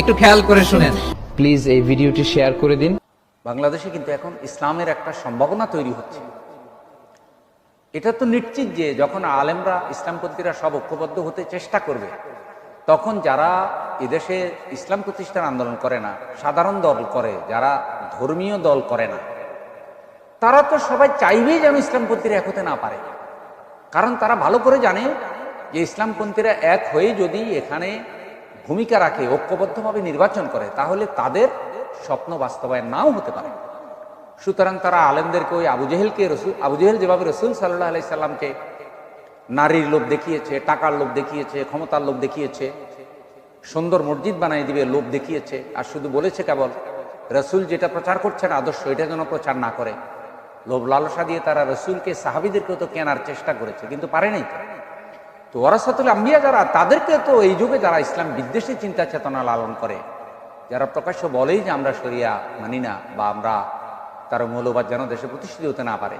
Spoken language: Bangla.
একটু খেয়াল করে শুনেন। প্লিজ এই ভিডিওটি শেয়ার করে দিন। বাংলাদেশে কিন্তু এখন ইসলামের একটা সম্ভাবনা তৈরি হচ্ছে। এটা তো নিশ্চিত যে যখন আলেমরা ইসলামপন্থীরা সব ঐক্যবদ্ধ হতে চেষ্টা করবে তখন যারা এদেশে ইসলাম প্রতিষ্ঠান আন্দোলন করে না সাধারণ দল করে যারা ধর্মীয় দল করে না তারা তো সবাই চাইবেই যেন ইসলামপন্থীরা এক হতে না পারে। কারণ তারা ভালো করে জানে যে ইসলামপন্থীরা এক হয়ে যদি এখানে ভূমিকা রাখে, ঐক্যবদ্ধভাবে নির্বাচন করে, তাহলে তাদের স্বপ্ন বাস্তবায়ন নাও হতে পারে সুতরাং তারা আলেমদেরকে ওই আবু জেহেলকে রসুল, আবু জেহেল যেভাবে রসুল সাল্লাহ আলাইসাল্লামকে নারীর লোভ দেখিয়েছে, টাকার লোভ দেখিয়েছে, ক্ষমতার লোভ দেখিয়েছে, সুন্দর মসজিদ বানিয়ে দিবে, লোভ দেখিয়েছে, আর শুধু বলেছে কেবল, রসুল যেটা প্রচার করছেন আদর্শ, এটা যেন প্রচার না করে লোভ লালসা দিয়ে তারা রসুলকে সাহাবিদেরকেও তো কেনার চেষ্টা করেছে, কিন্তু পারে নাই তো। তো ওরাসাতুল আম্বিয়া যারা, তাদেরকে তো এই যুগে যারা ইসলাম বিদ্বেষী চিন্তা চেতনা লালন করে, যারা প্রকাশ্য বলেই যে আমরা সরিয়া মানি না বা আমরা তার মৌলবাদ যেন দেশে প্রতিষ্ঠিত হতে না পারে